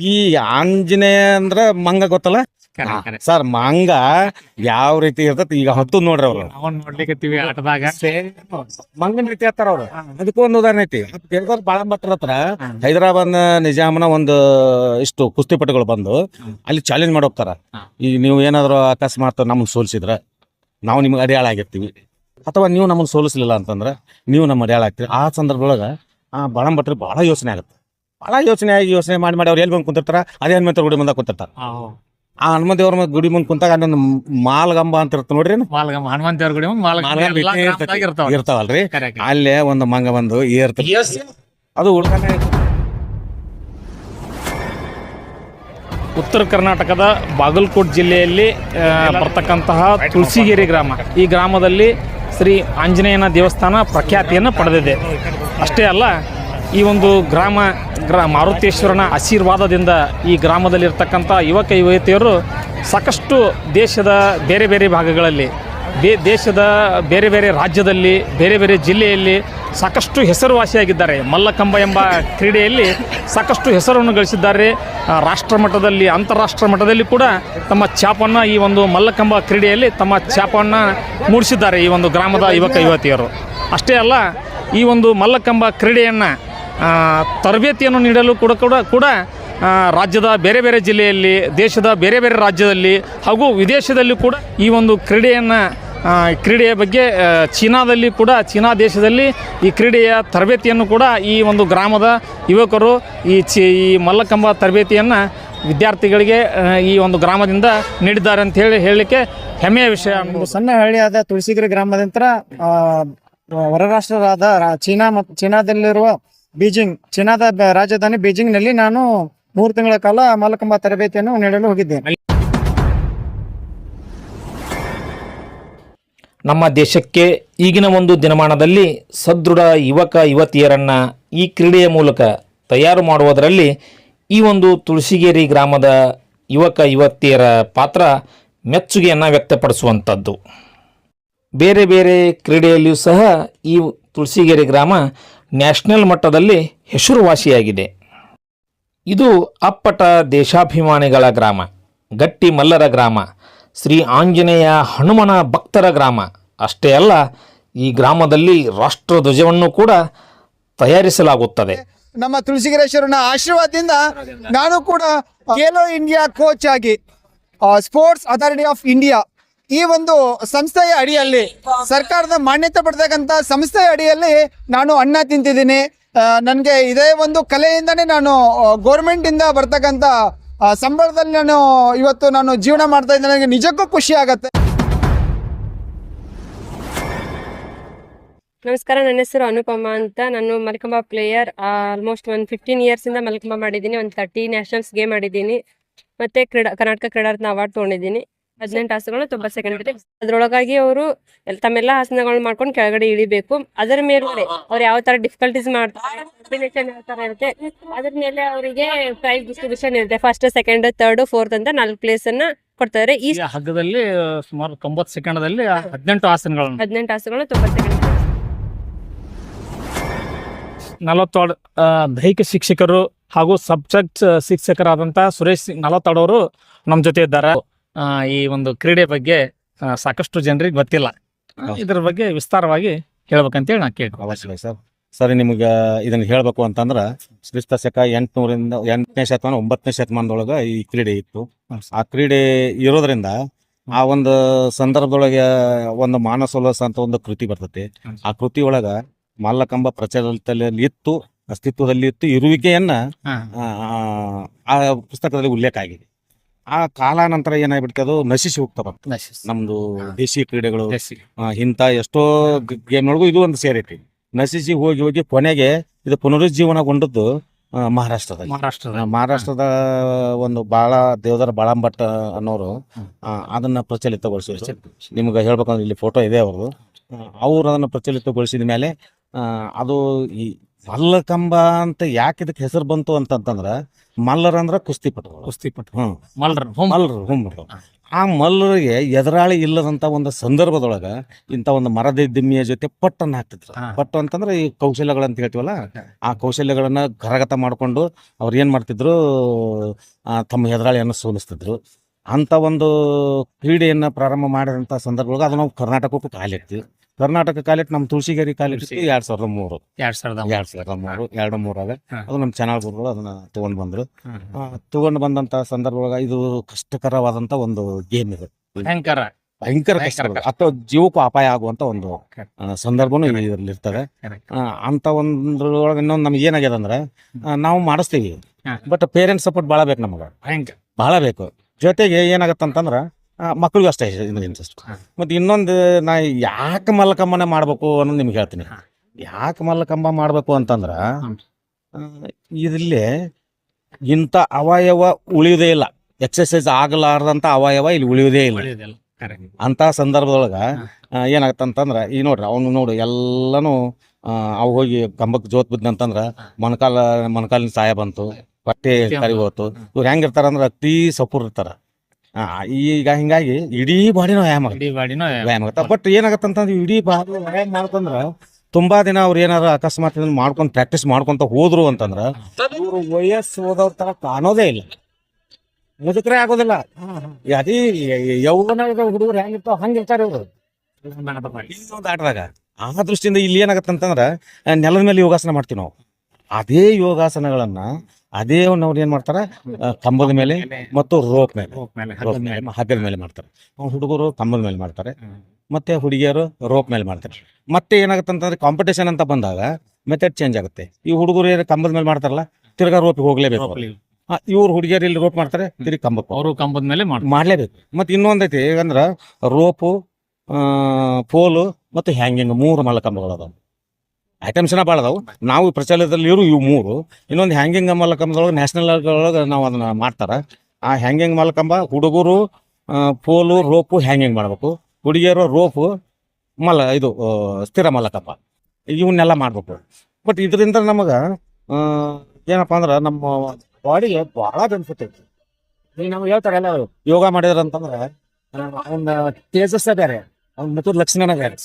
ಈ ಆಂಜನೇಯ ಅಂದ್ರ ಮಂಗ ಗೊತ್ತಲ್ಲ. ಸರ್ ಮಂಗ ಯಾವ ರೀತಿ ಇರ್ತೈತಿ? ಈಗ ಹತ್ತು ನೋಡ್ರಿ ಅವ್ರು ಅವನ್ ಆಟದಾಗ. ಮಂಗನ ರೀತಿ ಹತ್ತಾರ ಅವ್ರು. ಅದಕ್ಕೂ ಒಂದು ಉದಾಹರಣೆ ಐತಿ. ಕೆಲ್ಸರ್ ಬಾಳಂಬಟ್ರ ಹತ್ರ ಹೈದರಾಬಾದ್ ನಿಜಾಮನ ಒಂದು ಇಷ್ಟು ಕುಸ್ತಿಪಟುಗಳು ಬಂದು ಅಲ್ಲಿ ಚಾಲೆಂಜ್ ಮಾಡಿ ಹೋಗ್ತಾರ. ಈಗ ನೀವು ಏನಾದ್ರು ಅಕಸ್ಮಾತ್ ನಮ್ಮನ್ನ ಸೋಲಿಸಿದ್ರ ನಾವು ನಿಮ್ಗೆ ಅಡಿಯಾಳ ಆಗಿರ್ತೀವಿ. ಅಥವಾ ನೀವು ನಮ್ಮನ್ನ ಸೋಲಿಸ್ಲಿಲ್ಲ ಅಂತಂದ್ರೆ ನೀವು ನಮ್ಮ ಅಡಿಯಾಳ ಆಗ್ತೀರಿ. ಆ ಸಂದರ್ಭದೊಳಗ ಆ ಬಾಳಂಬಟ್ರಿ ಬಹಳ ಯೋಚನೆ ಆಗುತ್ತೆ. ಬಹಳ ಯೋಚನೆ ಆಗಿ ಯೋಚನೆ ಮಾಡಿ ಮಾಡಿ ಅವ್ರು ಎಲ್ಲಿ ಬಂದು ಕುಂತಿರ್ತಾರ ಅದೇ ಹನುಮಂತರ ಗುಡಿ ಮುಂದೆ ಕುಂತಿರ್ತಾರ. ಆ ಹನುಮಂತ ದೇವ್ರ ಗುಡಿ ಮುಂದೆ ಕುಂತಾಗ ಅಲ್ಲೊಂದು ಮಾಲ್ಗಂಬ ಅಂತ ಇರ್ತದೆ ನೋಡ್ರಿ ಮಾಲ್ಗಮ್ಮ ಹನುಮಂತ ದೇವ್ರ ಗುಡಿ ಮುಂದೆ ಮಾಲ್ಗಮ್ಮ ಮಾಲ್ಗಂಬ ಎಲ್ಲಾ ಇದ್ದೇ ಗ್ರಾಮದಾಗ ಇರ್ತಾವ ಇರ್ತಾವಲ್ರಿ. ಅಲ್ಲೇ ಒಂದು ಮಂಗ ಬಂದು ಏರ್ತದೆ ಅದು ಉಳ್ಕೊಂಡೆ. ಉತ್ತರ ಕರ್ನಾಟಕದ ಬಾಗಲಕೋಟ್ ಜಿಲ್ಲೆಯಲ್ಲಿ ಆ, ಬರ್ತಕ್ಕಂತಹ ತುಳಸಿಗೇರಿ ಗ್ರಾಮ. ಈ ಗ್ರಾಮದಲ್ಲಿ ಶ್ರೀ ಆಂಜನೇಯನ ದೇವಸ್ಥಾನ ಪ್ರಖ್ಯಾತಿಯನ್ನು ಪಡೆದಿದೆ. ಅಷ್ಟೇ ಅಲ್ಲ ಈ ಒಂದು ಗ್ರಾಮ ಗ್ರಾ ಮಾರುತೇಶ್ವರನ ಆಶೀರ್ವಾದದಿಂದ ಈ ಗ್ರಾಮದಲ್ಲಿರ್ತಕ್ಕಂಥ ಯುವಕ ಯುವತಿಯರು ಸಾಕಷ್ಟು ದೇಶದ ಬೇರೆ ಬೇರೆ ಭಾಗಗಳಲ್ಲಿ, ಬೇ ದೇಶದ ಬೇರೆ ಬೇರೆ ರಾಜ್ಯದಲ್ಲಿ, ಬೇರೆ ಬೇರೆ ಜಿಲ್ಲೆಯಲ್ಲಿ ಸಾಕಷ್ಟು ಹೆಸರುವಾಸಿಯಾಗಿದ್ದಾರೆ. ಮಲ್ಲಕಂಬ ಎಂಬ ಕ್ರೀಡೆಯಲ್ಲಿ ಸಾಕಷ್ಟು ಹೆಸರನ್ನು ಗಳಿಸಿದ್ದಾರೆ. ರಾಷ್ಟ್ರ ಮಟ್ಟದಲ್ಲಿ, ಅಂತಾರಾಷ್ಟ್ರ ಮಟ್ಟದಲ್ಲಿ ಕೂಡ ತಮ್ಮ ಛಾಪನ್ನು ಈ ಒಂದು ಮಲ್ಲಕಂಬ ಕ್ರೀಡೆಯಲ್ಲಿ ತಮ್ಮ ಛಾಪನ್ನು ಮೂಡಿಸಿದ್ದಾರೆ ಈ ಒಂದು ಗ್ರಾಮದ ಯುವಕ ಯುವತಿಯರು. ಅಷ್ಟೇ ಅಲ್ಲ, ಈ ಒಂದು ಮಲ್ಲಕಂಬ ಕ್ರೀಡೆಯನ್ನು ತರಬೇತಿಯನ್ನು ನೀಡಲು ಕೂಡ ಕೂಡ ಕೂಡ ರಾಜ್ಯದ ಬೇರೆ ಬೇರೆ ಜಿಲ್ಲೆಯಲ್ಲಿ, ದೇಶದ ಬೇರೆ ಬೇರೆ ರಾಜ್ಯದಲ್ಲಿ ಹಾಗೂ ವಿದೇಶದಲ್ಲಿ ಕೂಡ ಈ ಒಂದು ಕ್ರೀಡೆಯನ್ನು ಕ್ರೀಡೆಯ ಬಗ್ಗೆ ಚೀನಾದಲ್ಲಿ ಕೂಡ, ಚೀನಾ ದೇಶದಲ್ಲಿ ಈ ಕ್ರೀಡೆಯ ತರಬೇತಿಯನ್ನು ಕೂಡ ಈ ಒಂದು ಗ್ರಾಮದ ಯುವಕರು, ಈ ಚಿ, ಈ ಮಲ್ಲಕಂಬ ತರಬೇತಿಯನ್ನು ವಿದ್ಯಾರ್ಥಿಗಳಿಗೆ ಈ ಒಂದು ಗ್ರಾಮದಿಂದ ನೀಡಿದ್ದಾರೆ ಅಂತ ಹೇಳಿ ಹೇಳಲಿಕ್ಕೆ ಹೆಮ್ಮೆಯ ವಿಷಯ ಸಣ್ಣ ಹಳ್ಳಿಯಾದ ತುಳಸಿಗಿರಿ ಗ್ರಾಮದಂತರ ಹೊರ ರಾಷ್ಟ್ರರಾದ ಚೀನಾ ಮತ್ತು ಚೀನಾದಲ್ಲಿರುವ ಬೀಜಿಂಗ್, ಚೀನಾದ ರಾಜಧಾನಿ ಬೀಜಿಂಗ್ನಲ್ಲಿ ನಾನು ಮೂರು ತಿಂಗಳ ಕಾಲ ಮಲಕಂಬ ತರಬೇತಿಯನ್ನು ನೀಡಲು ಹೋಗಿದ್ದೇನೆ. ನಮ್ಮ ದೇಶಕ್ಕೆ ಈಗಿನ ಒಂದು ದಿನಮಾನದಲ್ಲಿ ಸದೃಢ ಯುವಕ, ಯುವತಿಯರನ್ನು ಈ ಕ್ರೀಡೆಯ ಮೂಲಕ ತಯಾರು ಮಾಡುವುದರಲ್ಲಿ ಈ ಒಂದು ತುಳಸಿಗೇರಿ ಗ್ರಾಮದ ಯುವಕ, ಯುವತಿಯರ ಪಾತ್ರ ಮೆಚ್ಚುಗೆಯನ್ನು ವ್ಯಕ್ತಪಡಿಸುವಂಥದ್ದು ಬೇರೆ ಬೇರೆ ಕ್ರೀಡೆಯಲ್ಲಿಯೂ ಸಹ ಈ ತುಳಸಿಗೇರಿ ಗ್ರಾಮ ನ್ಯಾಷನಲ್ ಮಟ್ಟದಲ್ಲಿ ಹೆಸರುವಾಸಿಯಾಗಿದೆ. ಇದು ಅಪ್ಪಟ ದೇಶಾಭಿಮಾನಿಗಳ ಗ್ರಾಮ, ಗಟ್ಟಿ ಮಲ್ಲರ ಗ್ರಾಮ, ಶ್ರೀ ಆಂಜನೇಯ ಹನುಮನ ಭಕ್ತರ ಗ್ರಾಮ. ಅಷ್ಟೇ ಅಲ್ಲ, ಈ ಗ್ರಾಮದಲ್ಲಿ ರಾಷ್ಟ್ರಧ್ವಜವನ್ನು ಕೂಡ ತಯಾರಿಸಲಾಗುತ್ತದೆ. ನಮ್ಮ ತುಳಸಿಗಿರೇಶ್ವರನ ಆಶೀರ್ವಾದದಿಂದ ನಾನು ಕೂಡ ಖೇಲೋ ಇಂಡಿಯಾ ಕೋಚ್ ಆಗಿ ಸ್ಪೋರ್ಟ್ಸ್ ಅಥಾರಿಟಿ ಆಫ್ ಇಂಡಿಯಾ ಈ ಒಂದು ಸಂಸ್ಥೆಯ ಅಡಿಯಲ್ಲಿ, ಸರ್ಕಾರದ ಮಾನ್ಯತೆ ಪಡ್ತಕ್ಕಂಥ ಸಂಸ್ಥೆಯ ಅಡಿಯಲ್ಲಿ ನಾನು ಅನ್ನ ತಿಂತಿದ್ದೀನಿ. ನನಗೆ ಇದೇ ಒಂದು ಕಲೆಯಿಂದನೇ ನಾನು ಗೌರ್ಮೆಂಟ್ ಇಂದ ಬರ್ತಕ್ಕಂಥ ಸಂಬಳದಲ್ಲಿ ನಾನು ಇವತ್ತು ನಾನು ಜೀವನ ಮಾಡ್ತಾ ಇದ್ದೆ ನನಗೆ ನಿಜಕ್ಕೂ ಖುಷಿ ಆಗತ್ತೆ. ನಮಸ್ಕಾರ, ನನ್ನ ಹೆಸರು ಅನುಪಮ ಅಂತ. ನಾನು ಮಲ್ಕಂಬ ಪ್ಲೇಯರ್ ಆಲ್ಮೋಸ್ಟ್ ಒಂದು ಫಿಫ್ಟೀನ್ ಇಯರ್ಸಿಂದ ಮಲ್ಕಂಬ ಮಾಡಿದ್ದೀನಿ. ಒಂದು ತರ್ಟಿ ನ್ಯಾಷನಲ್ಸ್ ಗೇಮ್ ಆಡಿದ್ದೀನಿ. ಮತ್ತೆ ಕ್ರೀಡಾ, ಕರ್ನಾಟಕ ಕ್ರೀಡಾರತ್ನ ಅವಾರ್ಡ್ ತೊಗೊಂಡಿದ್ದೀನಿ. ಹದಿನೆಂಟು ಆಸನಗಳು ತೊಂಬತ್ತು ಸೆಕೆಂಡ್ ಅದರೊಳಗಾಗಿ ಅವರು ತಮ್ಮೆಲ್ಲ ಆಸನಗಳನ್ನ ಮಾಡ್ಕೊಂಡು ಕೆಳಗಡೆ ಇಳಿಬೇಕು. ಅದರ ಮೇಲೆ ಅವ್ರು ಯಾವ ತರ ಡಿಫಿಕಲ್ಟೀಸ್ ಮಾಡ್ತಾರೆ ಕಾಂಬಿನೇಷನ್ ಯಾವ ತರ ಇರುತ್ತೆ ಅದ್ರ ಮೇಲೆ ಅವರಿಗೆ ಪ್ರೈಸ್ ಡಿಸ್ಟ್ರಿಬ್ಯೂಷನ್ ಇರುತ್ತೆ. ಫಸ್ಟ್ ಸೆಕೆಂಡ್ ಥರ್ಡ್ ಫೋರ್ತ್ ಅಂತ ನಾಲ್ಕು ಪ್ಲೇಸ್ ಅನ್ನ ಕೊಡ್ತಾರೆ. ಈ ಹಗ್ಗದಲ್ಲಿ ಸುಮಾರು ತೊಂಬತ್ತು ಸೆಕೆಂಡದಲ್ಲಿ ಹದಿನೆಂಟು ಆಸನಗಳು ಹದಿನೆಂಟು ಆಸನಗಳು ತೊಂಬತ್ತು ಸೆಕೆಂಡ್ ನಲವತ್ತೋಡ್ ದೈಹಿಕ ಶಿಕ್ಷಕರು ಹಾಗೂ ಸಬ್ಜೆಕ್ಟ್ ಶಿಕ್ಷಕರಾದಂತಹ ಸುರೇಶ್ ನಲವತ್ತೋಡವರು ನಮ್ಮ ಜೊತೆ ಇದ್ದಾರೆ. ಆ, ಈ ಒಂದು ಕ್ರೀಡೆ ಬಗ್ಗೆ ಆ, ಸಾಕಷ್ಟು ಜನರಿಗೆ ಗೊತ್ತಿಲ್ಲ. ಆ, ಇದ್ರ ಬಗ್ಗೆ ವಿಸ್ತಾರವಾಗಿ ಹೇಳ್ಬೇಕಂತೇಳಿ ನಾ ಕೇಳಿ ಅವಶ್ಯವಾಗಿ ಸರ್. ಸರಿ ನಿಮಗೆ ಇದನ್ನ ಹೇಳಬೇಕು ಅಂತಂದ್ರ ಕ್ರಿಸ್ತ ಶಕ ಎಂಟುನೂರಿಂದ ಎಂಟನೇ ಶತಮಾನ ಒಂಬತ್ತನೇ ಶತಮಾನದೊಳಗ ಈ ಕ್ರೀಡೆ ಇತ್ತು. ಆ ಕ್ರೀಡೆ ಇರೋದ್ರಿಂದ ಆ ಒಂದು ಸಂದರ್ಭದೊಳಗೆ ಒಂದು ಮಾನಸೋಲ್ಲಾಸ ಅಂತ ಒಂದು ಕೃತಿ ಬರ್ತೈತಿ. ಆ ಕೃತಿ ಒಳಗ ಮಲ್ಲಕಂಬ ಪ್ರಚಲಿತದಲ್ಲಿ ಇತ್ತು ಅಸ್ತಿತ್ವದಲ್ಲಿ ಇತ್ತು ಇರುವಿಕೆಯನ್ನ. ಆ, ಆ ಪುಸ್ತಕದಲ್ಲಿ ಉಲ್ಲೇಖ ಆಗಿದೆ. ಆ ಕಾಲಾನಂತರ ಏನಾಗ್ಬಿಡ್ತದೆ ಅದು ನಶಿಸಿ ಹೋಗ್ತವ ನಮ್ದು ದೇಶಿ ಕ್ರೀಡೆಗಳು ಇಂತ ಎಷ್ಟೋ ಎಷ್ಟೋ ಗೇಮ್ನೊಳಗೂ ಇದು ಒಂದು ಸೇರೈತಿ ನಶಿಸಿ ಹೋಗಿ ಹೋಗಿ ಕೊನೆಗೆ ಇದು ಪುನರುಜ್ಜೀವನಗೊಂಡದ್ದು ಆ, ಮಹಾರಾಷ್ಟ್ರದಲ್ಲಿ. ಮಹಾರಾಷ್ಟ್ರದ ಆ, ಮಹಾರಾಷ್ಟ್ರದ ಒಂದು ಬಾಳ ದೇವದರ ಬಾಳಂಭಟ್ ಅನ್ನೋರು ಆ, ಅದನ್ನ ಪ್ರಚಲಿತಗೊಳಿಸಿದ್ರು. ನಿಮ್ಗೆ ಹೇಳ್ಬೇಕಂದ್ರೆ ಇಲ್ಲಿ ಫೋಟೋ ಇದೆ ಅವ್ರದ್ದು. ಅವ್ರು ಅದನ್ನ ಪ್ರಚಲಿತಗೊಳಿಸಿದ ಮೇಲೆ ಆ, ಅದು ಈ ಮಲ್ಲಕಂಬ ಅಂತ ಯಾಕೆ ಇದಕ್ಕೆ ಹೆಸರು ಬಂತು ಅಂತಂತಂದ್ರ ಮಲ್ಲರ ಅಂದ್ರ ಕುಸ್ತಿಪಟ್ ಕುಸ್ತಿಪಟ್ ಹ್ಮ್. ಹುಮ್ಮರು ಆ ಮಲ್ಲರಿಗೆ ಎದುರಾಳಿ ಇಲ್ಲದಂತ ಒಂದು ಸಂದರ್ಭದೊಳಗ ಇಂಥ ಒಂದು ಮರದ ದಿಮ್ಮಿಯ ಜೊತೆ ಪಟ್ಟನ್ನ ಹಾಕ್ತಿದ್ರು. ಪಟ್ಟು ಅಂತಂದ್ರೆ ಈ ಕೌಶಲ್ಯಗಳಂತ ಹೇಳ್ತೀವಲ್ಲ ಆ ಕೌಶಲ್ಯಗಳನ್ನ ಕರಗತ ಮಾಡಿಕೊಂಡು ಅವ್ರು ಏನ್ ಮಾಡ್ತಿದ್ರು ತಮ್ಮ ಎದುರಾಳಿಯನ್ನು ಸೋಲಿಸ್ತಿದ್ರು. ಅಂತ ಒಂದು ಕ್ರೀಡೆಯನ್ನ ಪ್ರಾರಂಭ ಮಾಡಿದಂತ ಸಂದರ್ಭದೊಳಗೆ ಅದು ನಾವು ಕರ್ನಾಟಕಕ್ಕೂ ಕಾಲಿಡ್ತೀವಿ. ಕರ್ನಾಟಕ ಕಾಲೇಜ್ ನಮ್ಮ ತುಳಸಿಗೇರಿ ಕಾಲೇಜ್ ಎರಡ್ ಸಾವಿರದ ಮೂರು. ಎರಡ್ ಸಾವಿರದ ಎರಡ್ ಸಾವಿರದ ಮೂರು ಎರಡು ಮೂರಾಗ ಅದೇ. ಚಾನಲ್ ಗುರುಗಳು ಅದನ್ನ ತಗೊಂಡ್ ಬಂದ್ರು. ತಗೊಂಡ್ ಬಂದಂತ ಸಂದರ್ಭದೊಳಗ ಇದು ಕಷ್ಟಕರವಾದಂತ ಒಂದು ಗೇಮ್ ಇದು. ಭಯಂಕರ. ಭಯಂಕರ ಕಷ್ಟ. ಅಥವಾ ಜೀವಕ್ಕೂ ಅಪಾಯ ಆಗುವಂತ ಒಂದು ಸಂದರ್ಭನು ಇದರಲ್ಲಿ ಇರ್ತದೆ ಅಂತ ಒಂದ್ರೊಳಗೆ ಇನ್ನೊಂದು ನಮ್ಗೆ ಏನಾಗ್ಯದ ಅಂದ್ರೆ ನಾವು ಮಾಡಿಸ್ತೀವಿ. ಬಟ್ ಪೇರೆಂಟ್ಸ್ ಸಪೋರ್ಟ್ ಬಹಳ ಬೇಕು ನಮಗೆ. ಬಹಳ ಬೇಕು. ಜೊತೆಗೆ ಏನಾಗತ್ತಂತಂದ್ರ ಮಕ್ಳಿಗೂ ಅಷ್ಟೇ ಇಂಟ್ರೆಸ್ಟ್ ಮತ್ತು ಇನ್ನೊಂದು ನಾ ಯಾಕೆ ಮಲ್ಲಕಂಬನೆ ಮಾಡ್ಬೇಕು ಅನ್ನೋದು ನಿಮ್ಗೆ ಹೇಳ್ತೀನಿ. ಯಾಕೆ ಮಲ್ಲಕಂಬ ಮಾಡ್ಬೇಕು ಅಂತಂದ್ರ ಇದರಲ್ಲಿ ಇಂಥ ಅವಯವ ಉಳಿಯುವುದೇ ಇಲ್ಲ. ಎಕ್ಸಸೈಸ್ ಆಗಲಾರ್ದಂಥ ಅವಯವ ಇಲ್ಲಿ ಉಳಿಯುವುದೇ ಇಲ್ಲ. ಅಂತ ಸಂದರ್ಭದೊಳಗ ಏನಾಗತ್ತಂತಂದ್ರ ಈ ನೋಡ್ರಿ ಅವನು ನೋಡು ಎಲ್ಲಾನು ಅವ ಅವು ಹೋಗಿ ಕಂಬಕ್ಕೆ ಜೋತ್ ಬಿದ್ದಂತಂದ್ರ ಮೊಣಕಾಲ ಮೊಣಕಾಲಿನ ಸಹಾಯ ಬಂತು ಹೊಟ್ಟೆ ಕರಿ ಹೋತು ಇವ್ರು ಹೆಂಗಿರ್ತಾರ ಅಂದ್ರ ಅತಿ ಸಪೂರ್ ಇರ್ತಾರ. ಆ, ಈಗ ಹಿಂಗಾಗಿ ಇಡೀ ಬಾಡಿನ ವ್ಯಾಯಾಮ ಆಗುತ್ತೆ. ಇಡೀ ಬಾಡಿನ ವ್ಯಾಯಾಮ. ಆಗುತ್ತೆ ಬಟ್ ಏನಾಗತ್ತಂತಂದ್ರೆ ಇಡೀ ಬಾಡಿ ವ್ಯಾಯಾಮ ಮಾಡ್ತಂದ್ರ ತುಂಬಾ ದಿನ ಅವ್ರು ಏನಾರ ಅಕಸ್ಮಾತ್ ಇದನ್ನ ಮಾಡ್ಕೊಂಡ್ ಪ್ರಾಕ್ಟೀಸ್ ಮಾಡ್ಕೊಂತ ಹೋದ್ರು ಅಂತಂದ್ರ ಇವ್ರು ವಯಸ್ಸು ಹೋದವ್ರ ತರ ಕಾಣೋದೇ ಇಲ್ಲ. ಮುದುಕರೇ ಆಗೋದಿಲ್ಲ. ಅದೇ ಯೌವನ ಹುಡುಗರು ಹೆಂಗಿರ್ತಾವ ಹಂಗಿರ್ತಾರೆ ಇವರು. ಇನ್ನೊಂದು ಆಟದಾಗ ಆ ದೃಷ್ಟಿಯಿಂದ ಇಲ್ಲಿ ಏನಾಗತ್ತಂತಂದ್ರ ಆ, ನೆಲದ ಮೇಲೆ ಯೋಗಾಸನ ಮಾಡ್ತೀವಿ ನಾವು. ಅದೇ ಯೋಗಾಸನಗಳನ್ನ ಅದೇ ಅವ್ರು ಏನ್ ಮಾಡ್ತಾರ ಕಂಬದ ಮೇಲೆ ಮತ್ತು ರೋಪ್ ಮೇಲೆ. ಮೇಲೆ ಹಗ್ಗದ ಮೇಲೆ ಮಾಡ್ತಾರೆ. ಹುಡುಗರು ಕಂಬದ ಮೇಲೆ ಮಾಡ್ತಾರೆ. ಮತ್ತೆ ಹುಡುಗಿಯರು ರೋಪ್ ಮೇಲೆ ಮಾಡ್ತಾರೆ. ಮತ್ತೆ ಏನಾಗುತ್ತಂತಂದ್ರೆ ಕಾಂಪಿಟೇಷನ್ ಅಂತ ಬಂದಾಗ ಮೆಥಡ್ ಚೇಂಜ್ ಆಗುತ್ತೆ. ಈ ಹುಡುಗರು ಏನು ಕಂಬದ ಮೇಲೆ ಮಾಡ್ತಾರಲ್ಲ ತಿರ್ಗಾ ರೋಪಿಗೆ ಹೋಗ್ಲೇಬೇಕು ಇವ್ರು ಹುಡುಗಿಯರು ಇಲ್ಲಿ ರೋಪ್ ಮಾಡ್ತಾರೆ ತಿರ್ಗಿ ಕಂಬಕ್ಕೆ ಅವರು ಕಂಬದ ಮೇಲೆ ಮಾಡ್ಲೇಬೇಕು. ಮತ್ತೆ ಇನ್ನೊಂದೈತಿ ಹೇಗಂದ್ರ ರೋಪು ಪೋಲು ಮತ್ತು ಹ್ಯಾಂಗಿಂಗ್ ಮೂರು ಮಲ್ಲಕಂಬಗಳು ಅದಾವ ಐಟಮ್ಸ್ನ ಭಾಳ ಅದಾವು. ನಾವು ಪ್ರಚಲಿತದಲ್ಲಿ ಇವರು, ಇವು ಮೂರು. ಇನ್ನೊಂದು ಹ್ಯಾಂಗಿಂಗ್ ಮಲ್ಲಕಂಬದೊಳಗೆ ನ್ಯಾಷನಲ್ ಒಳಗೆ ನಾವು ಅದನ್ನ ಮಾಡ್ತಾರೆ. ಆ ಹ್ಯಾಂಗಿಂಗ್ ಮಲ್ಲಕಂಬ ಹುಡುಗರು ಪೋಲು, ರೋಪು ಹ್ಯಾಂಗಿಂಗ್ ಮಾಡಬೇಕು. ಹುಡುಗಿಯರು ರೋಪು ಮಲ್ಲ ಇದು ಸ್ಥಿರ ಮಲ್ಲಕಂಬ ಇವನ್ನೆಲ್ಲ ಮಾಡ್ಬೇಕು. ಬಟ್ ಇದರಿಂದ ನಮಗೆ ಏನಪ್ಪ ಅಂದ್ರೆ ನಮ್ಮ ಬಾಡಿಗೆ ಭಾಳ ಬೆನಿಫಿಟ್ ಐತಿ. ಈಗ ನಮ್ಗೆ ಹೇಳ್ತಾರೆ ಎಲ್ಲ ಯೋಗ ಮಾಡಿದ್ರೆ ಅಂತಂದ್ರೆ ಅವನ ತೇಜಸ್ಸೇ ಬೇರೆ, ಅವ್ನ ಮತ್ತು ಲಕ್ಷಣ ಬೇರೆ.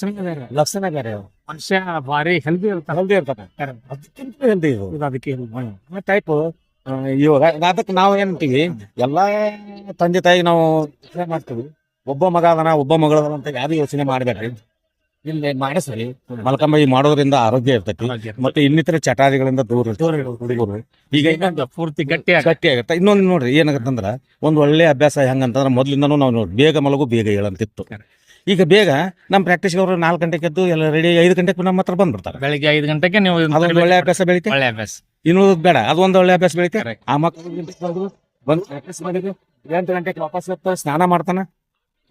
ಲಕ್ಷಣ ಬೇರೆ ಮನುಷ್ಯ ಭಾರಿ ಹೆಲ್ದಿ ಇರ್ತಾನೆ. ಹೆಲ್ದಿ ಇರ್ತಾರೆ ಅದಕ್ಕಿಂತ ಹೆಲ್ದಿ ಇದು. ಇದು ಅದಕ್ಕೆ ಟೈಪ್ ಇವಾಗ ಅದಕ್ಕೆ ನಾವು ಏನಂತೀವಿ ಎಲ್ಲಾ ತಂದೆ ತಾಯಿ ನಾವು ಯೋಚನೆ ಮಾಡ್ತೀವಿ. ಒಬ್ಬ ಮಗ ಅದನ ಒಬ್ಬ ಮಗಳ ಅಂತ ಯಾರು ಯೋಚನೆ ಮಾಡಬೇಡ್ರಿ? ಇಲ್ಲಿ ಮಾಡಿಸ್ರಿ. ಮಲ್ಕಂಬ ಮಾಡೋದ್ರಿಂದ ಆರೋಗ್ಯ ಇರ್ತೈತಿ. ಮತ್ತೆ ಇನ್ನಿತರ ಚಟಾರಿಗಳಿಂದ ದೂರ ಹುಡುಗರು ಈಗ ಇನ್ನೊಂದು ಪೂರ್ತಿ ಗಟ್ಟಿ ಗಟ್ಟಿ ಆಗುತ್ತೆ. ಇನ್ನೊಂದು ನೋಡ್ರಿ ಏನಾಗತ್ತಂದ್ರ ಒಂದು ಒಳ್ಳೆ ಅಭ್ಯಾಸ ಹೆಂಗಂತಂದ್ರೆ ಮೊದ್ಲಿಂದನೂ ನಾವು ನೋಡಿ ಬೇಗ ಮಲಗು ಬೇಗ ಹೇಳಂತಿತ್ತು ಈಗ ಬೇಗ ನಮ್ಮ ಪ್ರಾಕ್ಟೀಸ್ಗೆ ಅವರು ನಾಲ್ಕು ಗಂಟೆಗೆ ಎದ್ದು ಎಲ್ಲ ರೆಡಿ ಐದು ಗಂಟೆಗೆ ನಮ್ಮ ಹತ್ರ ಬಂದ್ಬಿಡ್ತಾರೆ. ಬೆಳಿಗ್ಗೆ ಐದು ಗಂಟೆಗೆ ನೀವು ಅದೊಂದು ಒಳ್ಳೆ ಅಭ್ಯಾಸ ಬೆಳಿತೀವಿ ಒಳ್ಳೆ ಅಭ್ಯಾಸ. ಇನ್ನುಳಿದ್ ಬೇಡ ಅದು ಒಂದು ಒಳ್ಳೆ ಅಭ್ಯಾಸ ಬೆಳಿತೆ. ಆ ಮಕ್ಕಳು ಬಂದು ಪ್ರಾಕ್ಟೀಸ್ ಮಾಡಿದ್ರು ಎಂಟು ಗಂಟೆಗೆ ವಾಪಸ್ ಬರ್ತಾರೆ ಸ್ನಾನ ಮಾಡ್ತಾನೆ.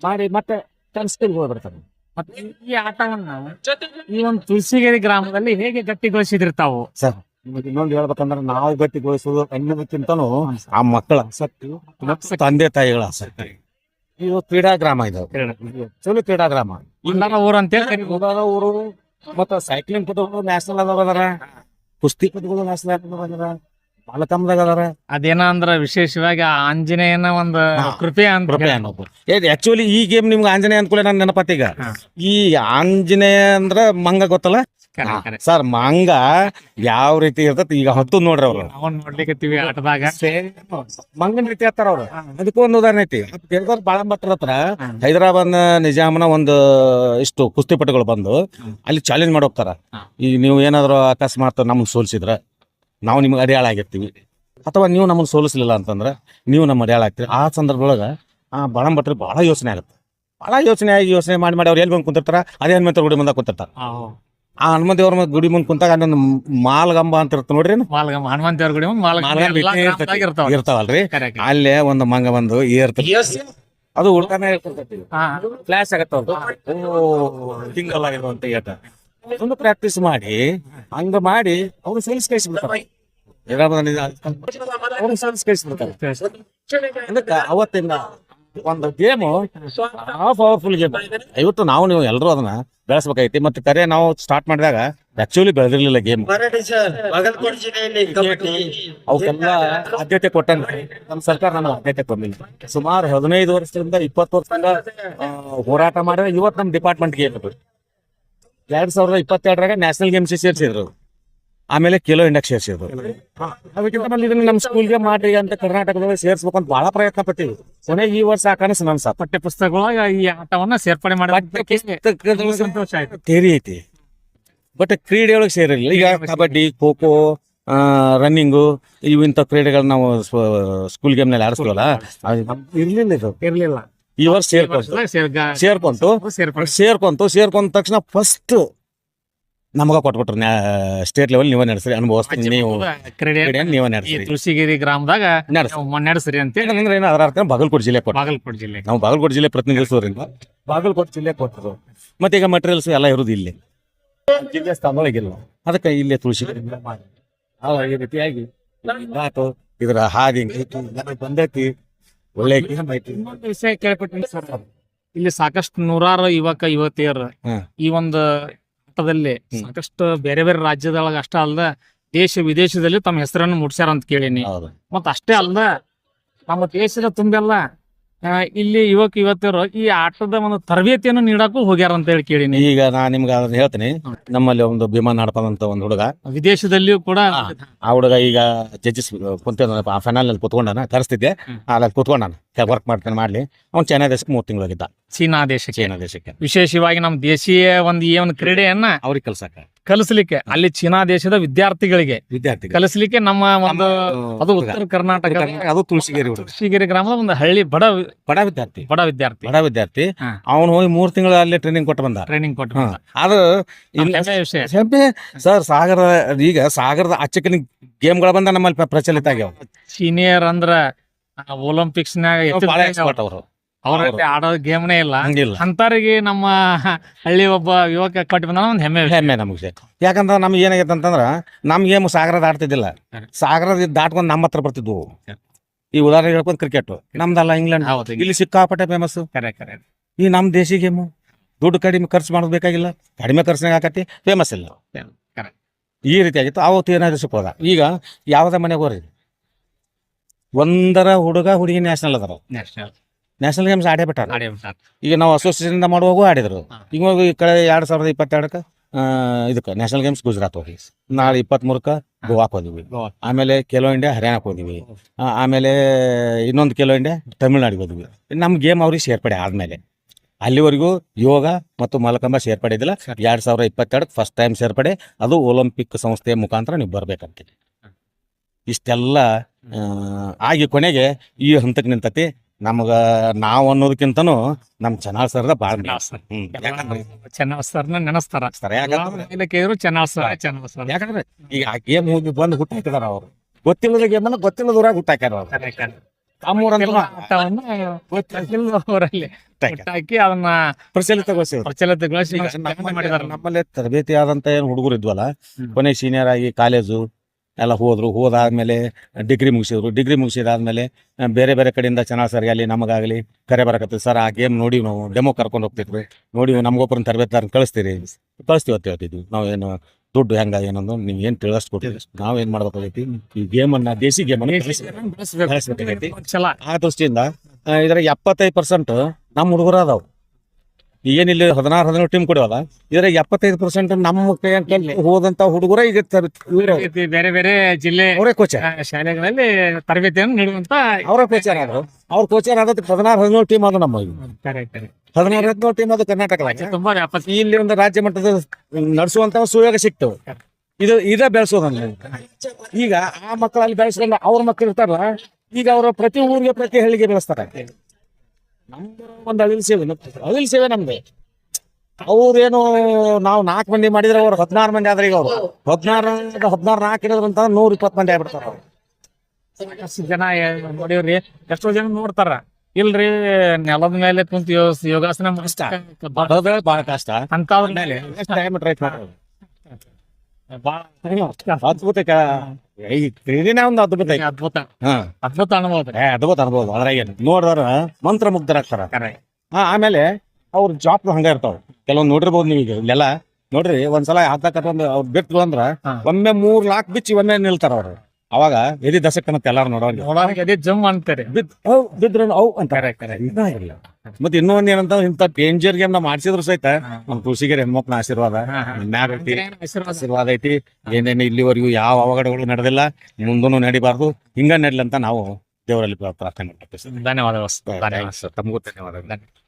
ಮಾಡಿ ಮತ್ತೆ ತನ್ನ ಸ್ಕೂಲ್ಗೆ ಹೋಗ್ಬಿಡ್ತಾನೆ. ಮತ್ತೆ ಈ ಆಟವನ್ನ ಈ ಒಂದು ತುಳಸಿಗೇರಿ ಗ್ರಾಮದಲ್ಲಿ ಹೇಗೆ ಗಟ್ಟಿಗೊಳಿಸಿದ್ರಿ ತಾವು ಸರ್ ನಿಮಗೆ ಇನ್ನೊಂದು ಹೇಳ್ಬೇಕಂದ್ರೆ ನಾವು ಗಟ್ಟಿಗೊಳಿಸೋದು ಅನ್ನೋದಕ್ಕಿಂತನೂ ಆ ಮಕ್ಕಳ ಆಸಕ್ತಿ ಮತ್ತು ತಂದೆ ತಾಯಿಗಳ ಆಸಕ್ತಿ. ಇದು ಕ್ರೀಡಾ ಗ್ರಾಮ ಇದು ಚಲೋ ಕ್ರೀಡಾ ಗ್ರಾಮ ಎಲ್ಲಾರ ಊರು ಅಂತೇಳಿ ಊರು. ಮತ್ತ ಸೈಕ್ಲಿಂಗ್ ಪದಗಳು ನ್ಯಾಷನಲ್ ಅದಾವ ಅದಾರ. ಕುಸ್ತಿ ಪದಗಳು ನ್ಯಾಷನಲ್ ಅದಾರ. ಬಾಲಕಂಬದಾಗ ಅದಾರ. ಅದೇನ ಅಂದ್ರ ವಿಶೇಷವಾಗಿ ಆಂಜನೇಯನ ಒಂದು. ಕೃಪೆ ಅಂತ ಕೃಪೆ ಅನ್ನೋದು. ಆಕ್ಚುಲಿ ಈ ಗೇಮ್ ನಿಮ್ಗೆ ಆಂಜನೇಯ ಅನ್ಕೊಳ್ಳಿ ನನ್ನ ನೆನಪತ್ತೀಗ. ಈ ಆಂಜನೇಯ ಅಂದ್ರ ಮಂಗ ಗೊತ್ತಲ್ಲ. ಸರ್ ಮಂಗ ಯಾವ ರೀತಿ ಇರ್ತೈತಿ ಈಗ ಹತ್ತು ನೋಡ್ರಿ ಅವ್ರು. ನೋಡ್ಲಿಕತ್ತೀವಿ ಆಟದಾಗ. ಮಂಗನ ರೀತಿ ಹತ್ತಾರ ಅವ್ರು. ಅದಕ್ಕೂ ಒಂದು ಉದಾಹರಣೆ ಐತಿ. ಗಿರ್ದಾರ್ ಬಾಳಂಬಟ್ರ ಹತ್ರ ಹೈದರಾಬಾದ್ ನಿಜಾಮನ ಒಂದು ಇಷ್ಟು ಕುಸ್ತಿಪಟುಗಳು ಬಂದು ಅಲ್ಲಿ ಚಾಲೆಂಜ್ ಮಾಡಿ ಹೋಗ್ತಾರ. ಈಗ ನೀವು ಏನಾದ್ರು ಅಕಸ್ಮಾತ್ ನಮ್ಮನ್ನ ಸೋಲ್ಸಿದ್ರ ನಾವು ನಿಮ್ಗೆ ಅಡಿಯಾಳ ಆಗಿರ್ತೀವಿ. ಅಥವಾ ನೀವು ನಮ್ಮನ್ನ ಸೋಲಿಸ್ಲಿಲ್ಲ ಅಂತಂದ್ರೆ ನೀವು ನಮ್ಮ ಅಡಿಯಾಳ ಆಗ್ತೀರಿ. ಆ ಸಂದರ್ಭದೊಳಗ ಆ ಬಾಳಂಬಟ್ರಿಗೆ ಬಹಳ ಯೋಚನೆ ಆಗುತ್ತೆ. ಬಹಳ ಯೋಚನೆ ಆಗಿ ಯೋಚನೆ ಮಾಡಿ ಮಾಡಿ ಅವ್ರು ಎಲ್ಲಿ ಬಂದು ಕುಂತಿರ್ತಾರ ಅದೇ ಹನುಮಂತ ಗುಡಿ ಮುಂದೆ ಕುಂತಿರ್ತಾರ. ಆ ಹನುಮಂತ ದೇವ್ರ ಗುಡಿ ಮುಂದೆ ಕುಂತಾಗ ಅಲ್ಲೊಂದು ಮಾಲ್ಗಂಬ ಅಂತ ಇರುತ್ತೆ ನೋಡ್ರಿ ಮಾಲ್ಗಮ್ಮ ಹನುಮಂತ ದೇವ್ರ ಗುಡಿ ಮಾಲ್ಗಂಬ ಇರ್ತಾವಲ್ರಿ. ಅಲ್ಲೇ ಒಂದು ಮಂಗ ಬಂದು ಏರ್ತೈತಿ. ಅದು ಹುಡ್ಕಾನೆ ಇರ್ತೈತಿ. ಹಾ. ಫ್ಲಾಶ್ ಆಗತ್ತ ಓ ಆಗಿರೋ ಅಂತ ಹೇಳ್ತ ಒಂದು ಪ್ರಾಕ್ಟೀಸ್ ಮಾಡಿ ಹಂಗ ಮಾಡಿ ಅವ್ರು ಸೈನ್ಸ್ ಕಳಿಸ್ಬಿಡ್ತಾರೆ ಅವ್ರು ಸೇಲ್ಸ್ ಕಳಿಸ್ಬಿಡ್ತಾರೆ ಅದಕ್ಕೆ ಅವತ್ತಿಂದ ಒಂದು ಗೇಮು ಪವರ್ಫುಲ್ ಗೇಮ್. ಇವತ್ತು ನಾವು ನೀವು ಎಲ್ಲರೂ ಅದನ್ನ ಬೆಳೆಸ್ಬೇಕಾಗೈತಿ. ಮತ್ತೆ ಕರೆ ನಾವು ಸ್ಟಾರ್ಟ್ ಮಾಡಿದಾಗ ಆಕ್ಚುಲಿ ಬೆಳೆದಿರ್ಲಿಲ್ಲ ಗೇಮ್. ಅವಕ್ಕೆಲ್ಲ ಆದ್ಯತೆ ಕೊಟ್ಟಂಗ ನಮ್ಮ ಸರ್ಕಾರ ನಮ್ಗೆ ಆದ್ಯತೆ ಕೊಡ್ಲಿಲ್ಲ ಸುಮಾರು ಹದಿನೈದು ವರ್ಷದಿಂದ ಇಪ್ಪತ್ತು ವರ್ಷದಿಂದ ಆ, ಹೋರಾಟ ಮಾಡಿದ್ರೆ ಇವತ್ತು ನಮ್ಮ ಡಿಪಾರ್ಟ್ಮೆಂಟ್ ಗೇಮ್ ಅದು. ಎರಡ್ ಸಾವಿರದ ಇಪ್ಪತ್ತೆರಡರಾಗ ನ್ಯಾಷನಲ್ ಗೇಮ್ಸ್ ಸೇರಿಸಿದ್ರು. ಆಮೇಲೆ ಕಿಲೋ ಇಂಡಕ್ ಸೇರಿಸಿದ್ರು ಅದಕ್ಕಿಂತ ಮೊದ್ಲು ಇದನ್ನ ನಮ್ಮ ಸ್ಕೂಲ್ಗೆ ಮಾಡ್ರಿ ಅಂತ ಕರ್ನಾಟಕದಲ್ಲಿ ಸೇರಿಸ್ಬೇಕು ಅಂತ ಬಹಳ ಪ್ರಯತ್ನ ಪಟ್ಟಿವಿ. ಕೊನೆ ಈ ವರ್ಷ ಕನಸು ನನ್ಸ ಪಠ್ಯ ಪುಸ್ತಕಗಳ ಈ ಆಟವನ್ನ ಸೇರ್ಪಡೆ ಮಾಡಿ ಸಂತೋಷ ಆಯ್ತು. ಥೇರಿ ಐತಿ. ಬಟ್ ಕ್ರೀಡೆಯೊಳಗೆ ಸೇರಿರಲಿಲ್ಲ. ಈಗ ಕಬಡ್ಡಿ ಖೋ ಖೋ ರನ್ನಿಂಗು ಇವು ಇಂಥ ಕ್ರೀಡೆಗಳನ್ನ ನಾವು ಸ್ಕೂಲ್ ಗೇಮ್ನಲ್ಲಿ ಆಡಿಸ್ತೀವಲ್ಲ? ಇರ್ಲಿಲ್ಲ ಇದು. ಇರ್ಲಿಲ್ಲ. ಈ ವರ್ಷ ಸೇರ್ಕೊಂತು. ಸೇರ್ಕೊಂತ. ಸೇರ್ಕೊಂತು. ಸೇರ್ಕೊಂಡ ತಕ್ಷಣ ಫಸ್ಟ್ ನಮಗ ಕೊಟ್ಬಿಟ್ರು. ಸ್ಟೇಟ್ ಲೆವೆಲ್ ನೀವೇ ನಡೆಸ್ರಿ ಅನುಭವಿಸ್ತೀನಿ. ನೀವು ಕ್ರೀಡೆ ನೀವೇ ಈ ನಡೆಸ್ರಿ. ತುಳಸಿಗಿರಿ ಗ್ರಾಮದಾಗ ನಡೆಸ್ರಿ. ನಾವು ನಡೆಸ್ರಿ ಅಂತೇಳಿ ಅಂದ್ರೆ ಏನು ಅದರ ಅರ್ಥ ಬಾಗಲಕೋಟೆ ಜಿಲ್ಲೆ ಕೊಟ್ಟು ಬಾಗಲಕೋಟೆ ಜಿಲ್ಲೆ. ನಾವು ಬಾಗಲಕೋಟೆ ಜಿಲ್ಲೆ ಪ್ರತಿನಿಧಿಸೋದ್ರಿಂದ ಬಾಗಲಕೋಟೆ ಜಿಲ್ಲೆ ಕೊಟ್ಟರು ಮತ್ತೆ ಈಗ ಮಟೀರಿಯಲ್ಸ್ ಎಲ್ಲ ಇರೋದು ಇಲ್ಲಿ. ಜಿಲ್ಲೆ ಸ್ಥಾನದೊಳಗಿಲ್ಲ ಅದಕ್ಕೆ ಇಲ್ಲೇ ತುಳಸಿ ಗಿಡ ಮಾಡಿ ಈ ರೀತಿಯಾಗಿ ಆತು ಇದರ ಹಾದಿ ಬಂದೈತಿ. ಒಳ್ಳೆ game ಐತಿ. ಇನ್ನೊಂದು ವಿಷಯ ಕೇಳ್ಪಟ್ಟಿನಿ ಸರ್. ಇಲ್ಲಿ ಸಾಕಷ್ಟು ನೂರಾರು ಯುವಕ ಯುವತಿಯರು ಹ್ಮ್. ಈ ಒಂದು ಆಟದಲ್ಲಿ ಸಾಕಷ್ಟು ಬೇರೆ ಬೇರೆ ರಾಜ್ಯದೊಳಗ ಅಷ್ಟ ಅಲ್ದ ದೇಶ ವಿದೇಶದಲ್ಲಿ ತಮ್ಮ ಹೆಸರನ್ನು ಮುಟ್ಸ್ಯಾರ ಅಂತ ಕೇಳೀನಿ. ಹೌದು. ಮತ್ತ ಅಷ್ಟೇ ಅಲ್ದ ನಮ್ಮ ದೇಶದ ತುಂಬೆಲ್ಲ ಇಲ್ಲಿ ಯುವಕ ಯುವತಿಯರು ಈ ಆಟದ ಒಂದು ತರಬೇತಿಯನ್ನು ನೀಡಕ್ಕೂ ಹೋಗ್ಯಾರ ಅಂತ ಹೇಳಿ ಕೇಳಿನಿ. ಈಗ ನಾ ನಿಮ್ಗೆ ಅದನ್ನ ಹೇಳ್ತೀನಿ. ನಮ್ಮಲ್ಲಿ ಒಂದು ಭೀಮಾ ನಡ್ಪದ ಅಂತ ಒಂದು ಹುಡುಗ. ವಿದೇಶದಲ್ಲಿಯೂ ಕೂಡ ಆ ಹುಡುಗ ಈಗ ಜಡ್ಜಸ್ ಕುಂತ ಫೈನಲ್ನಲ್ಲಿ ಕುತ್ಕೊಂಡಾನ ಕರೆಸ್ತಿದ್ದೆ. ಅಲ್ಲಿ ಕುತ್ಕೊಂಡಾನ. ವರ್ಕ್ ಮಾಡ್ತಾನೆ ಮಾಡ್ಲಿ. ಅವ್ನು ಚೈನಾ ದೇಶಕ್ಕೆ ಮೂರು ತಿಂಗಳಾಗಿದ್ದ. ಚೀನಾ ದೇಶ ಚೈನಾ ದೇಶಕ್ಕೆ. ವಿಶೇಷವಾಗಿ ನಮ್ಮ ದೇಶೀಯ ಒಂದು ಈ ಒಂದು ಕ್ರೀಡೆಯನ್ನ ಅವ್ರಿಗೆ ಕಲ್ಸಕ್ಕ. ಕಲಿಸ್ಲಿಕ್ಕೆ ಅಲ್ಲಿ ಚೀನಾ ದೇಶದ ವಿದ್ಯಾರ್ಥಿಗಳಿಗೆ ವಿದ್ಯಾರ್ಥಿ ಕಲಿಸ್ಲಿಕ್ಕೆ ನಮ್ಮ ಒಂದು ಅದು ಉತ್ತರ ಕರ್ನಾಟಕ ಅದು ತುಳಸಿಗೇರಿ ತುಳಸಿಗಿರಿ ಗ್ರಾಮದ ಒಂದು ಹಳ್ಳಿ ಬಡ ಬಡ ವಿದ್ಯಾರ್ಥಿ. ಬಡ ವಿದ್ಯಾರ್ಥಿ. ಬಡ ವಿದ್ಯಾರ್ಥಿ. ಅವನು ಹೋಗಿ ಮೂರ್ ತಿಂಗಳು ಅಲ್ಲಿ ಟ್ರೈನಿಂಗ್ ಕೊಟ್ಟು ಬಂದ. ಟ್ರೈನಿಂಗ್ ಕೊಟ್ಟು ವಿಷಯ. ಸರ್ ಸಾಗರ ಈಗ ಸಾಗರದ ಅಚ್ಚಕಿನ ಗೇಮ್ಗಳ ಬಂದ ನಮ್ಮಲ್ಲಿ ಪ್ರಚಲಿತ ಆಗ್ಯಾವ. ಸೀನಿಯರ್ ಅಂದ್ರ ಒಲಿಂಪಿಕ್ಸ್ ನಾಗ ಅವರು. ಅವ್ರಲ್ಲಿ ಆಡೋ ಗೇಮ್ನೇ ಇಲ್ಲ. ಹಂಗಿಲ್ಲ. ಅಂತವ್ರಿಗೆ ನಮ್ಮ ಹಳ್ಳಿ ಒಬ್ಬ ಯುವಕ ಕೊಟ್ಟು ಬಂದ ಒಂದು ಹೆಮ್ಮೆ ವಿಷಯ. ಹೆಮ್ಮೆ ನಮಗೆ ಯಾಕಂದ್ರೆ ನಮ್ಗೆ ಏನಾಗೈತೆ ಅಂತಂದ್ರೆ ನಮ್ ಗೇಮ್ ಸಾಗರ ದಾಟ್ತಿದ್ದಿಲ್ಲ ಸರಿ. ಸಾಗರದ ದಾಟ್ಕೊಂಡು ನಮ್ಮ ಹತ್ರ ಬರ್ತಿದ್ವು. ಈ ಉದಾಹರಣೆ ಹೇಳ್ಕೊಂಡು ಕ್ರಿಕೆಟ್ ನಮ್ದಲ್ಲ ಇಂಗ್ಲೆಂಡ್ ಹೌದು ಇಲ್ಲಿ ಸಿಕ್ಕಾಪಟ್ಟೆ ಫೇಮಸ್ ಕರೆ ಕರೆ ಈ ನಮ್ಮ ದೇಶಿ ಗೇಮು ದುಡ್ಡು ಕಡಿಮೆ ಖರ್ಚು ಮಾಡೋದು ಬೇಕಾಗಿಲ್ಲ. ಕಡಿಮೆ ಖರ್ಚಿನಾಗ ಆಕತಿ ಫೇಮಸ್ ಇಲ್ಲ. ಈ ರೀತಿ ಆಗಿತ್ತು. ಅವತ್ತು ಏನಾದ್ರು ಸಿಕ್ಕೋದ ಈಗ ಯಾವುದೇ ಮನೆಗೆ ಹೋರಿ? ಒಂದರ ಹುಡುಗ ಹುಡುಗಿ ನ್ಯಾಷನಲ್ ಅದಾರ. ನ್ಯಾಷನಲ್ ನ್ಯಾಷನಲ್ ಗೇಮ್ಸ್ ಆಡೇ ಬಿಟ್ಟಾರ. ಆಡಿ ಬಿಟ್ಟಾರ. ಈಗ ನಾವು ಅಸೋಸಿಯೇಷನ್ ಇಂದ ಮಾಡುವಾಗ ಆಡಿದ್ರು. ಈಗ ಈಗ ಈ ಕಡೆ ಎರಡ್ ಸಾವಿರದ ಇಪ್ಪತ್ತೆರಡಕ್ಕೆ ಇದಕ್ಕೆ ನ್ಯಾಷನಲ್ ಗೇಮ್ಸ್ ಗುಜರಾತ್ ಹೋಗಿ ನಾಳೆ ಇಪ್ಪತ್ಮೂರಕ್ಕೆ ಗೋವಾಕ್ ಹೋದಿವಿ. ಆಮೇಲೆ ಕೆಲೋ ಇಂಡಿಯಾ ಹರಿಯಾಣಕ್ಕೆ ಹೋದಿವಿ. ಆಮೇಲೆ ಇನ್ನೊಂದು ಕೆಲೋ ಇಂಡಿಯಾ ತಮಿಳ್ನಾಡಿಗೆ ಹೋದ್ವಿ. ನಮ್ಮ ಗೇಮ್ ಅವ್ರಿಗೆ ಸೇರ್ಪಡೆ ಆದ್ಮೇಲೆ. ಅಲ್ಲಿವರೆಗೂ ಯೋಗ ಮತ್ತು ಮಲಕಂಬ ಸೇರ್ಪಡೆ ಇದಿಲ್ಲ ಎರಡ್ ಸಾವಿರ ಇಪ್ಪತ್ತೆರಡಕ್ಕೆ ಫಸ್ಟ್ ಟೈಮ್ ಸೇರ್ಪಡೆ. ಅದು ಒಲಿಂಪಿಕ್ ಸಂಸ್ಥೆಯ ಮುಖಾಂತರ ನೀವು ಬರ್ಬೇಕಂತ. ಇಷ್ಟೆಲ್ಲ ಆಗಿ ಕೊನೆಗೆ ಈ ಹಂತಕ್ಕೆ ನಿಂತತಿ. ನಮಗ ನಾವು ಅನ್ನೋದಕ್ಕಿಂತನೂ ನಮ್ ಚೆನ್ನಾಗ್ ಸರ್ದ ಬಾಳ ಚೆನ್ನಾಗ್ ಸರ್ನ ನೆನಸ್ತಾರ. ಯಾಕಂದ್ರೆ ಕೇಳಿದ್ರು ಚೆನ್ನ ಸರ್ ಚೆನ್ನ ಸರ್. ಯಾಕಂದ್ರೆ ಈಗ ಆ ಗೇಮ್ ಹೋಗಿ ಬಂದು ಹುಟ್ಟಾಕಿದಾರ ಅವ್ರು. ಗೊತ್ತಿಲ್ಲದ ಗೇಮ್ ಅನ್ನ ಗೊತ್ತಿಲ್ಲದ ಊರಾಗ ತಮ್ಮೂರಂತ ಆಟವನ್ನ ಹುಟ್ಟಾಕಿ ಅದನ್ನ ಪ್ರಚಲಿತಗೊಳಿಸಿ ಚೆನ್ನಾಗಿ ಮಾಡಿದಾರೆ ನಮ್ಮಲ್ಲಿ ತರಬೇತಿ ಆದಂತ ಏನ್ ಹುಡುಗರು ಇದ್ವಲ್ಲ. ಕೊನೆ ಸೀನಿಯರ್ ಆಗಿ ಕಾಲೇಜು ಎಲ್ಲ ಹೋದರು ಹೋದಾದ್ಮೇಲೆ ಡಿಗ್ರಿ ಮುಗಿಸಿದ್ರು. ಡಿಗ್ರಿ ಮುಗಿಸಿದಾದ್ಮೇಲೆ ಬೇರೆ ಬೇರೆ ಕಡೆಯಿಂದ ಚೆನ್ನಾಗಿ ಸರಿ ಅಲ್ಲಿ ನಮಗಾಗಲಿ ಕರೆ ಬರಕತ್ತೆ ಸರ್ ಆ ಗೇಮ್ ನೋಡಿ ನಾವು ಡೆಮೋ ಕರ್ಕೊಂಡು ಹೋಗ್ತಿದ್ವಿ. ನೋಡಿ ನಮಗೊಬ್ಬರನ್ನ ತರಬೇತಿದಾರನ್ನ ಕಳಿಸ್ತೀರಿ. ಕಳಿಸ್ತೀವಿ ಅಂತ ಹೇಳ್ತಿದ್ವಿ. ಏನು ದುಡ್ಡು ಹೆಂಗ ಏನಂದ್ರು ನೀವು ಏನ್ ತಿಳಿಸ್ಕೊಡ್ತೀವಿ ನಾವ್ ಏನ್ ಮಾಡ್ಬೇಕಾಗೈತಿ? ಈ ಗೇಮ್ ಅನ್ನ ದೇಸಿ ಗೇಮ್ ಅನ್ನ ಬೆಳೆಸ್ಬೇಕು. ಬೆಳೆಸ್ಬೇಕಾಗೈತಿ. ಚಲ ಆ ದೃಷ್ಟಿಯಿಂದ ಇದ್ರ ಇದ್ರಾಗ ಎಪ್ಪತ್ತೈದು ಪರ್ಸೆಂಟ್ ನಮ್ಮ ಹುಡುಗರು ಅದಾವ. ಏನಿಲ್ಲ ಹದಿನಾರು ಹದಿನೇಳು ಟೀಮ್ ಕೊಡೋದ ಇದ್ರ ಎಪ್ಪತ್ತೈದು ಪರ್ಸೆಂಟ್ ನಮ್ಮ ಕೈಯಲ್ಲಿ ಹೋದಂತ ಹುಡುಗರ ಈಗ ಬೇರೆ ಬೇರೆ ಜಿಲ್ಲೆ ಅವರೇ ಕೋಚ ಶಾಲೆಗಳಲ್ಲಿ ತರಬೇತಿಯನ್ನು ನೀಡುವಂತ ಅವರ ಕೋಚರ್ ಆದ್ರು ಅವ್ರ ಕೋಚರ್ ಆದದ್ದು ಹದಿನಾರು ಹದಿನೇಳು ಟೀಮ್ ಅದು ನಮ್ಮ ಹದಿನಾರು ಹದಿನೇಳು ಟೀಮ್ ಅದು ಕರ್ನಾಟಕದಾಗ ತುಂಬಾ ಇಲ್ಲಿ ಒಂದು ರಾಜ್ಯ ಮಟ್ಟದ ನಡೆಸುವಂತ ಸುಯೋಗ ಸಿಕ್ತು ಇದು ಇದ ಬೆಳೆಸೋದನ್ನ ಈಗ ಆ ಮಕ್ಕಳಲ್ಲಿ ಬೆಳೆಸ್ಕೊಂಡು ಅವ್ರ ಮಕ್ಕಳು ಇರ್ತಾರ ಈಗ ಅವರ ಪ್ರತಿ ಊರಿಗೆ ಪ್ರತಿ ಹಳ್ಳಿಗೆ ಬೆಳೆಸ್ತಾರೆ. ನಮ್ದು ಒಂದು ಅಳಿಲ್ ಸೇವೆ ಅಳಿಲ್ ಸೇವೆ ನಮ್ದು. ಅವ್ರೇನು ನಾವು ನಾಲ್ಕು ಮಂದಿ ಮಾಡಿದ್ರೆ ಅವ್ರು ಹದಿನಾರು ಮಂದಿ ಆದ್ರೆ ಈಗ ಅವ್ರು. ಹದಿನಾರು ಹದಿನಾರು ನಾಲ್ಕು ಇರೋದ್ರ ಅಂತ ನೂರ ಇಪ್ಪತ್ತು ಮಂದಿ ಆಗ್ಬಿಡ್ತಾರ ಅವ್ರು. ಸಾಕಷ್ಟು ಜನ ನೋಡಿವ್ರಿ ಎಷ್ಟೋ ಜನ ನೋಡ್ತಾರ. ಇಲ್ರಿ ನೆಲದ ಮೇಲೆ ಕುಂತ ಯೋಗ- ಯೋಗಾಸನ ಬಹಳ ಬಹಳ ಕಷ್ಟ. ಅಂತ ಎಷ್ಟು diameter ಐತ್ ನೋಡ್ರಿ. ಅದ್ಭುತ ಅದ್ಭುತ. ಅದ್ಭುತ ಅದ್ಭುತ ಅನುಭವ ಅದ್ಭುತ ಅದ್ರಾಗ ಮಂತ್ರ ಮುಗ್ಧರಾಗ್ತಾರ ಆಮೇಲೆ ಅವ್ರ ಜಾಬ್ ಹಂಗ ಇರ್ತಾವ ಕೆಲವೊಂದ್ ನೋಡಿರ್ಬೋದು ನೀವು ಈಗ ಇಲ್ಲೆಲ್ಲ ನೋಡ್ರಿ ಒಂದ್ಸಲ ಹತ್ತಕ್ಕ ಒಂದು ಅವ್ರು ಬಿಟ್ಟು ಅಂದ್ರ ಒಮ್ಮೆ ಮೂರ್ ಲಾಕ್ ಬಿಚ್ಚಿ ಒಮ್ಮೆ ನಿಲ್ತಾರ ಅವ್ರು ಅವಾಗ ಎದಿ ದಶಕನಂತ ಎಲ್ಲಾರು ನೋಡೋರಿ. ನೋಡೋರಿಗೆ ಅದೇ ಜಮ್ ಅಂತಾರೆ. ಬಿದ್ ಅವ್ ಬಿದ್ರ ಅವ್ ಅಂತಾರೆ ಮತ್ತೆ ಇನ್ನೂ ಒಂದ್ ಏನಂತ ಇಂತ ಡೇಂಜರ್ ಗೇಮ್ ನಾವು ಮಾಡಿಸಿದ್ರು ಸಹಿತ ನಮ್ ತುಳಸಿಗೆರೆ ಹೆಣ್ಮಕ್ಳ ಆಶೀರ್ವಾದ ಮ್ಯಾಗ ಐತಿ. ಆಶೀರ್ವಾದ. ಐತಿ. ಏನೇನು ಇಲ್ಲಿವರೆಗೂ ಯಾವ ಅವಘಡಗಳು ನಡೆದಿಲ್ಲ ಮುಂದೂ ನಡಿಬಾರ್ದು. ಹಿಂಗ ನಡ್ಲಿ ಅಂತ ನಾವು ದೇವರಲ್ಲಿ ಪ್ರಾರ್ಥನೆ ಮಾಡ್ತೀವಿ ಧನ್ಯವಾದಗಳು. ಧನ್ಯವಾದ ಸರ್ ತಮಗೂ ಧನ್ಯವಾದಗಳು.